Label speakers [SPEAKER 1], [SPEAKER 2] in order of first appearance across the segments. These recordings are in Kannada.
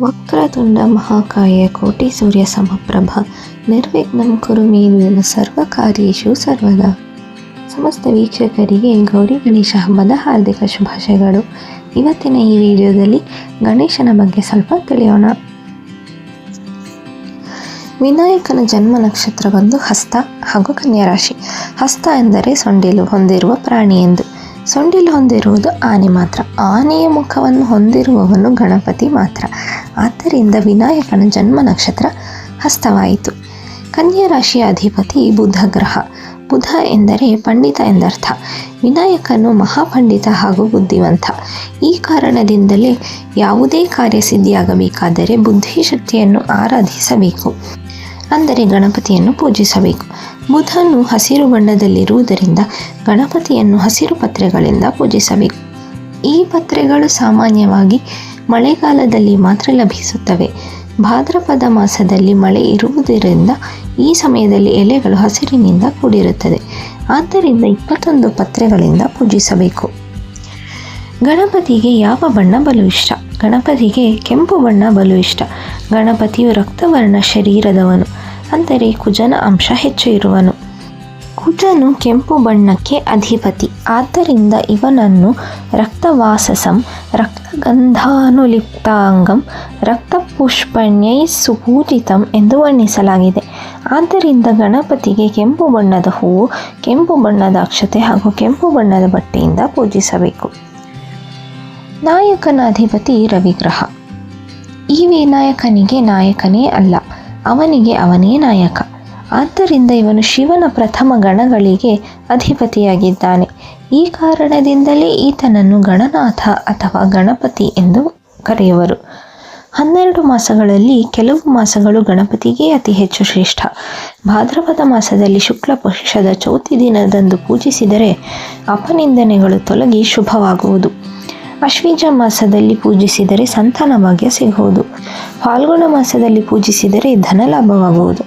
[SPEAKER 1] ವಕ್ರತುಂಡ ಮಹಾಕಾಯ ಕೋಟಿ ಸೂರ್ಯ ಸಮಪ್ರಭ ನಿರ್ವಿಘ್ನಂ ಕುರು ಮೇ ದೇವ ಸರ್ವಕಾರ್ಯೇಷು ಸರ್ವದಾ. ಸಮಸ್ತ ವೀಕ್ಷಕರಿಗೆ ಗೌರಿ ಗಣೇಶ ಹಬ್ಬದ ಹಾರ್ದಿಕ ಶುಭಾಶಯಗಳು. ಇವತ್ತಿನ ಈ ವಿಡಿಯೋದಲ್ಲಿ ಗಣೇಶನ ಬಗ್ಗೆ ಸ್ವಲ್ಪ ತಿಳಿಯೋಣ. ವಿನಾಯಕನ ಜನ್ಮ ನಕ್ಷತ್ರ ಬಂದು ಹಸ್ತ ಹಾಗೂ ಕನ್ಯಾರಾಶಿ. ಹಸ್ತ ಎಂದರೆ ಸೊಂಡಿಲು ಹೊಂದಿರುವ ಪ್ರಾಣಿ ಎಂದು. ಸೊಂಡಿಲು ಹೊಂದಿರುವುದು ಆನೆ ಮಾತ್ರ. ಆನೆಯ ಮುಖವನ್ನು ಹೊಂದಿರುವವನು ಗಣಪತಿ ಮಾತ್ರ. ಆದ್ದರಿಂದ ವಿನಾಯಕನ ಜನ್ಮ ನಕ್ಷತ್ರ ಹಸ್ತವಾಯಿತು. ಕನ್ಯಾ ರಾಶಿಯ ಅಧಿಪತಿ ಬುಧ ಗ್ರಹ. ಬುಧ ಎಂದರೆ ಪಂಡಿತ ಎಂದರ್ಥ. ವಿನಾಯಕನು ಮಹಾಪಂಡಿತ ಹಾಗೂ ಬುದ್ಧಿವಂತ. ಈ ಕಾರಣದಿಂದಲೇ ಯಾವುದೇ ಕಾರ್ಯಸಿದ್ಧಿಯಾಗಬೇಕಾದರೆ ಬುದ್ಧಿಶಕ್ತಿಯನ್ನು ಆರಾಧಿಸಬೇಕು. ಅಂದರೆ ಗಣಪತಿಯನ್ನು ಪೂಜಿಸಬೇಕು. ಬುಧನು ಹಸಿರು ಬಣ್ಣದಲ್ಲಿರುವುದರಿಂದ ಗಣಪತಿಯನ್ನು ಹಸಿರು ಪತ್ರೆಗಳಿಂದ ಪೂಜಿಸಬೇಕು. ಈ ಪತ್ರೆಗಳು ಸಾಮಾನ್ಯವಾಗಿ ಮಳೆಗಾಲದಲ್ಲಿ ಮಾತ್ರ ಲಭಿಸುತ್ತವೆ. ಭಾದ್ರಪದ ಮಾಸದಲ್ಲಿ ಮಳೆ ಇರುವುದರಿಂದ ಈ ಸಮಯದಲ್ಲಿ ಎಲೆಗಳು ಹಸಿರಿನಿಂದ ಕೂಡಿರುತ್ತದೆ. ಆದ್ದರಿಂದ ಇಪ್ಪತ್ತೊಂದು ಪತ್ರೆಗಳಿಂದ ಪೂಜಿಸಬೇಕು. ಗಣಪತಿಗೆ ಯಾವ ಬಣ್ಣ ಬಲು ಇಷ್ಟ? ಗಣಪತಿಗೆ ಕೆಂಪು ಬಣ್ಣ ಬಲು ಇಷ್ಟ. ಗಣಪತಿಯು ರಕ್ತವರ್ಣ ಶರೀರದವನು. ಅಂದರೆ ಕುಜನ ಅಂಶ ಹೆಚ್ಚು ಇರುವನು. ಕುಜನು ಕೆಂಪು ಬಣ್ಣಕ್ಕೆ ಅಧಿಪತಿ. ಆದ್ದರಿಂದ ಇವನನ್ನು ರಕ್ತವಾಸಸಂ, ರಕ್ತಗಂಧಾನುಲಿಪ್ತಾಂಗಂ, ರಕ್ತಪುಷ್ಪಣ್ಯೈ ಸುಪೂಜಿತಂ ಎಂದು ವರ್ಣಿಸಲಾಗಿದೆ. ಆದ್ದರಿಂದ ಗಣಪತಿಗೆ ಕೆಂಪು ಬಣ್ಣದ ಹೂವು, ಕೆಂಪು ಬಣ್ಣದ ಅಕ್ಷತೆ ಹಾಗೂ ಕೆಂಪು ಬಣ್ಣದ ಬಟ್ಟೆಯಿಂದ ಪೂಜಿಸಬೇಕು. ನಾಯಕನ ಅಧಿಪತಿ ರವಿಗ್ರಹ. ಈ ವಿನಾಯಕನಿಗೆ ನಾಯಕನೇ ಅಲ್ಲ, ಅವನಿಗೆ ಅವನೇ ನಾಯಕ. ಆದ್ದರಿಂದ ಇವನು ಶಿವನ ಪ್ರಥಮ ಗಣಗಳಿಗೆ ಅಧಿಪತಿಯಾಗಿದ್ದಾನೆ. ಈ ಕಾರಣದಿಂದಲೇ ಈತನನ್ನು ಗಣನಾಥ ಅಥವಾ ಗಣಪತಿ ಎಂದು ಕರೆಯುವರು. ಹನ್ನೆರಡು ಮಾಸಗಳಲ್ಲಿ ಕೆಲವು ಮಾಸಗಳು ಗಣಪತಿಗೆ ಅತಿ ಹೆಚ್ಚು ಶ್ರೇಷ್ಠ. ಭಾದ್ರಪದ ಮಾಸದಲ್ಲಿ ಶುಕ್ಲ ಪಕ್ಷದ ಚೌತಿ ದಿನದಂದು ಪೂಜಿಸಿದರೆ ಅಪನಿಂದನೆಗಳು ತೊಲಗಿ ಶುಭವಾಗುವುದು. ಅಶ್ವೀಜ ಮಾಸದಲ್ಲಿ ಪೂಜಿಸಿದರೆ ಸಂತಾನ ಭಾಗ್ಯ ಸಿಗುವುದು. ಫಾಲ್ಗುಣ ಮಾಸದಲ್ಲಿ ಪೂಜಿಸಿದರೆ ಧನಲಾಭವಾಗುವುದು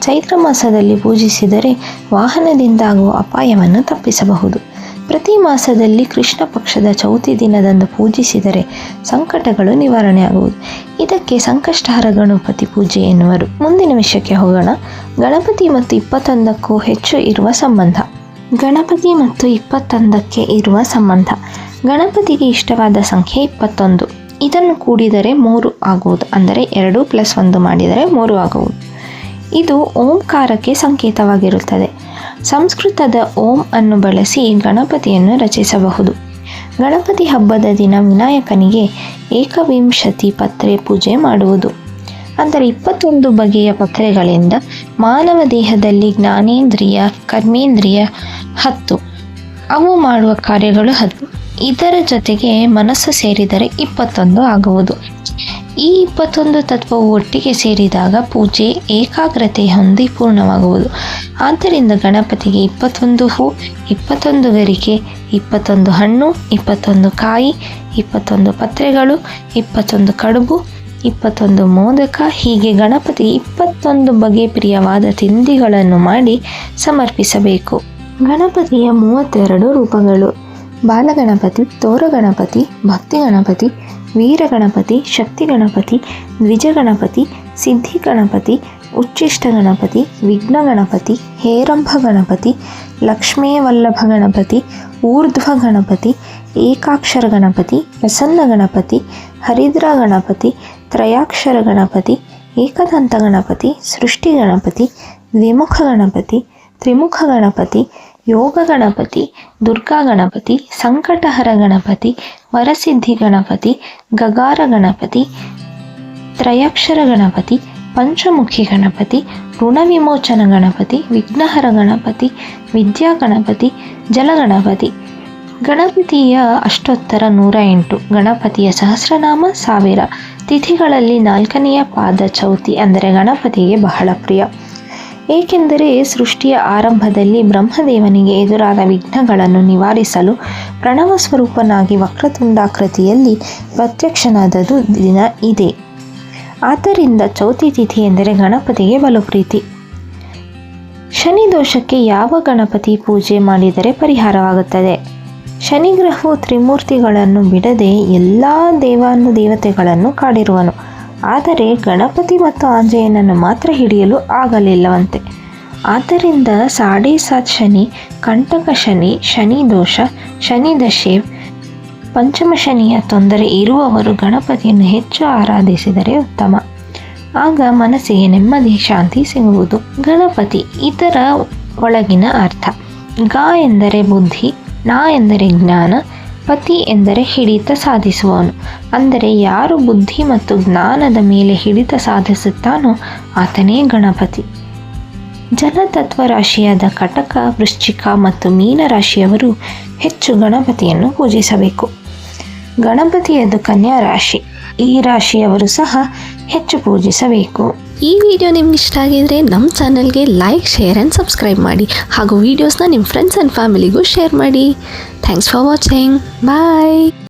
[SPEAKER 1] ಚೈತ್ರ ಮಾಸದಲ್ಲಿ ಪೂಜಿಸಿದರೆ ವಾಹನದಿಂದ ಆಗುವ ಅಪಾಯವನ್ನು ತಪ್ಪಿಸಬಹುದು. ಪ್ರತಿ ಮಾಸದಲ್ಲಿ ಕೃಷ್ಣ ಪಕ್ಷದ ಚೌತಿ ದಿನದಂದು ಪೂಜಿಸಿದರೆ ಸಂಕಟಗಳು ನಿವಾರಣೆಯಾಗುವುದು. ಇದಕ್ಕೆ ಸಂಕಷ್ಟಹರ ಗಣಪತಿ ಪೂಜೆ ಎನ್ನುವರು. ಮುಂದಿನ ವಿಷಯಕ್ಕೆ ಹೋಗೋಣ. ಗಣಪತಿ ಮತ್ತು ಇಪ್ಪತ್ತೊಂದಕ್ಕೂ ಹೆಚ್ಚು ಇರುವ ಸಂಬಂಧ. ಗಣಪತಿ ಮತ್ತು ಇಪ್ಪತ್ತೊಂದಕ್ಕೆ ಇರುವ ಸಂಬಂಧ. ಗಣಪತಿಗೆ ಇಷ್ಟವಾದ ಸಂಖ್ಯೆ ಇಪ್ಪತ್ತೊಂದು. ಇದನ್ನು ಕೂಡಿದರೆ ಮೂರು ಆಗುವುದು. ಅಂದರೆ ಎರಡು ಪ್ಲಸ್ ಒಂದು ಮಾಡಿದರೆ ಮೂರು ಆಗುವುದು. ಇದು ಓಂಕಾರಕ್ಕೆ ಸಂಕೇತವಾಗಿರುತ್ತದೆ. ಸಂಸ್ಕೃತದ ಓಂ ಅನ್ನು ಬಳಸಿ ಗಣಪತಿಯನ್ನು ರಚಿಸಬಹುದು. ಗಣಪತಿ ಹಬ್ಬದ ದಿನ ವಿನಾಯಕನಿಗೆ ಏಕವಿಂಶತಿ ಪತ್ರೆ ಪೂಜೆ ಮಾಡುವುದು. ಅಂದರೆ ಇಪ್ಪತ್ತೊಂದು ಬಗೆಯ ಪತ್ರೆಗಳಿಂದ ಮಾನವ ದೇಹದಲ್ಲಿ ಜ್ಞಾನೇಂದ್ರಿಯ, ಕರ್ಮೇಂದ್ರಿಯ ಹತ್ತು. ಅವು ಮಾಡುವ ಕಾರ್ಯಗಳು ಹತ್ತು. ಇದರ ಜೊತೆಗೆ ಮನಸ್ಸು ಸೇರಿದರೆ ಇಪ್ಪತ್ತೊಂದು ಆಗುವುದು. ಈ ಇಪ್ಪತ್ತೊಂದು ತತ್ವವು ಒಟ್ಟಿಗೆ ಸೇರಿದಾಗ ಪೂಜೆ, ಏಕಾಗ್ರತೆ ಹೊಂದಿ ಪೂರ್ಣವಾಗುವುದು. ಆದ್ದರಿಂದ ಗಣಪತಿಗೆ ಇಪ್ಪತ್ತೊಂದು ಹೂ, ಇಪ್ಪತ್ತೊಂದು ಗರಿಕೆ, ಇಪ್ಪತ್ತೊಂದು ಹಣ್ಣು, ಇಪ್ಪತ್ತೊಂದು ಕಾಯಿ, ಇಪ್ಪತ್ತೊಂದು ಪತ್ರೆಗಳು, ಇಪ್ಪತ್ತೊಂದು ಕಡುಬು, ಇಪ್ಪತ್ತೊಂದು ಮೋದಕ, ಹೀಗೆ ಗಣಪತಿ ಇಪ್ಪತ್ತೊಂದು ಬಗೆ ಪ್ರಿಯವಾದ ತಿಂಡಿಗಳನ್ನು ಮಾಡಿ ಸಮರ್ಪಿಸಬೇಕು. ಗಣಪತಿಯ ಮೂವತ್ತೆರಡು ರೂಪಗಳು. ಬಾಲಗಣಪತಿ, ತೋರಗಣಪತಿ ಭಕ್ತಿ ಗಣಪತಿ ವೀರಗಣಪತಿ ಶಕ್ತಿ ಗಣಪತಿ ದ್ವಿಜ ಗಣಪತಿ ಸಿದ್ಧಿ ಗಣಪತಿ ಉಚ್ಚಿಷ್ಟ ಗಣಪತಿ ವಿಘ್ನ ಗಣಪತಿ ಹೇರಂಭ ಗಣಪತಿ ಲಕ್ಷ್ಮೇವಲ್ಲಭ ಗಣಪತಿ ಊರ್ಧ್ವ ಗಣಪತಿ ಏಕಾಕ್ಷರ ಗಣಪತಿ ಪ್ರಸನ್ನ ಗಣಪತಿ ಹರಿದ್ರ ಗಣಪತಿ ತ್ರಯಾಕ್ಷರ ಗಣಪತಿ ಏಕದಂತ ಗಣಪತಿ ಸೃಷ್ಟಿ ಗಣಪತಿ ದ್ವಿಮುಖ ಗಣಪತಿ ತ್ರಿಮುಖ ಗಣಪತಿ ಯೋಗ ಗಣಪತಿ, ದುರ್ಗಾ ಗಣಪತಿ, ಸಂಕಟಹರ ಗಣಪತಿ, ವರಸಿದ್ಧಿ ಗಣಪತಿ, ಗಗಾರ ಗಣಪತಿ, ತ್ರಯಕ್ಷರ ಗಣಪತಿ, ಪಂಚಮುಖಿ ಗಣಪತಿ ಋಣವಿಮೋಚನ ಗಣಪತಿ, ವಿಘ್ನಹರ ಗಣಪತಿ, ವಿದ್ಯಾ ಗಣಪತಿ ಜಲಗಣಪತಿ ಗಣಪತಿಯ ಅಷ್ಟೋತ್ತರ ನೂರ ಎಂಟು, ಗಣಪತಿಯ ಸಹಸ್ರನಾಮ ಸಾವಿರ, ತಿಥಿಗಳಲ್ಲಿ ನಾಲ್ಕನೆಯ ಪಾದ ಚೌತಿ ಅಂದರೆ ಗಣಪತಿಗೆ ಬಹಳ ಪ್ರಿಯ. ಏಕೆಂದರೆ ಸೃಷ್ಟಿಯ ಆರಂಭದಲ್ಲಿ ಬ್ರಹ್ಮದೇವನಿಗೆ ಎದುರಾದ ವಿಘ್ನಗಳನ್ನು ನಿವಾರಿಸಲು ಪ್ರಣವ ಸ್ವರೂಪನಾಗಿ ವಕ್ರತುಂಡಾಕೃತಿಯಲ್ಲಿ ಪ್ರತ್ಯಕ್ಷನಾದದು ದಿನ ಇದೆ. ಆದ್ದರಿಂದ ಚೌತಿ ತಿಥಿ ಎಂದರೆ ಗಣಪತಿಗೆ ಬಲು ಪ್ರೀತಿ. ಶನಿ ದೋಷಕ್ಕೆ ಯಾವ ಗಣಪತಿ ಪೂಜೆ ಮಾಡಿದರೆ ಪರಿಹಾರವಾಗುತ್ತದೆ? ಶನಿಗ್ರಹವು ತ್ರಿಮೂರ್ತಿಗಳನ್ನು ಬಿಡದೆ ಎಲ್ಲ ದೇವಾನು ದೇವತೆಗಳನ್ನು ಕಾಡಿರುವನು. ಆದರೆ ಗಣಪತಿ ಮತ್ತು ಆಂಜನೇಯನನ್ನು ಮಾತ್ರ ಹಿಡಿಯಲು ಆಗಲಿಲ್ಲವಂತೆ. ಆದ್ದರಿಂದ ಸಾಡೆ ಸಾತ್ ಶನಿ, ಕಂಟಕ ಶನಿ ಶನಿ ದೋಷ, ಶನಿ ದಶೆ, ಪಂಚಮ ಶನಿಯ ತೊಂದರೆ ಇರುವವರು ಗಣಪತಿಯನ್ನು ಹೆಚ್ಚು ಆರಾಧಿಸಿದರೆ ಉತ್ತಮ. ಆಗ ಮನಸ್ಸಿಗೆ ನೆಮ್ಮದಿ, ಶಾಂತಿ ಸಿಗುವುದು ಗಣಪತಿ ಇದರ ಒಳಗಿನ ಅರ್ಥ. ಗ ಎಂದರೆ ಬುದ್ಧಿ, ನಾ ಎಂದರೆ ಜ್ಞಾನ ಪತಿ ಎಂದರೆ ಹಿಡಿತ ಸಾಧಿಸುವವನು. ಅಂದರೆ ಯಾರು ಬುದ್ಧಿ ಮತ್ತು ಜ್ಞಾನದ ಮೇಲೆ ಹಿಡಿತ ಸಾಧಿಸುತ್ತಾನೋ ಆತನೇ ಗಣಪತಿ. ಜಲತತ್ವ ರಾಶಿಯಾದ ಕಟಕ, ವೃಶ್ಚಿಕ ಮತ್ತು ಮೀನ ರಾಶಿಯವರು ಹೆಚ್ಚು ಗಣಪತಿಯನ್ನು ಪೂಜಿಸಬೇಕು. ಗಣಪತಿಯದು ಕನ್ಯಾ ರಾಶಿ ಈ ರಾಶಿಯವರು ಸಹ ಹೆಚ್ಚು ಪೂಜಿಸಬೇಕು.
[SPEAKER 2] ಈ ವಿಡಿಯೋ ನಿಮ್ಗೆ ಇಷ್ಟ ಆಗಿದ್ರೆ ನಮ್ಮ ಚಾನಲ್ಗೆ ಲೈಕ್, ಶೇರ್ ಆ್ಯಂಡ್ ಸಬ್ಸ್ಕ್ರೈಬ್ ಮಾಡಿ. ಹಾಗೂ ವೀಡಿಯೋಸ್ನ ನಿಮ್ಮ ಫ್ರೆಂಡ್ಸ್ ಆ್ಯಂಡ್ ಫ್ಯಾಮಿಲಿಗೂ ಶೇರ್ ಮಾಡಿ. Thanks for watching bye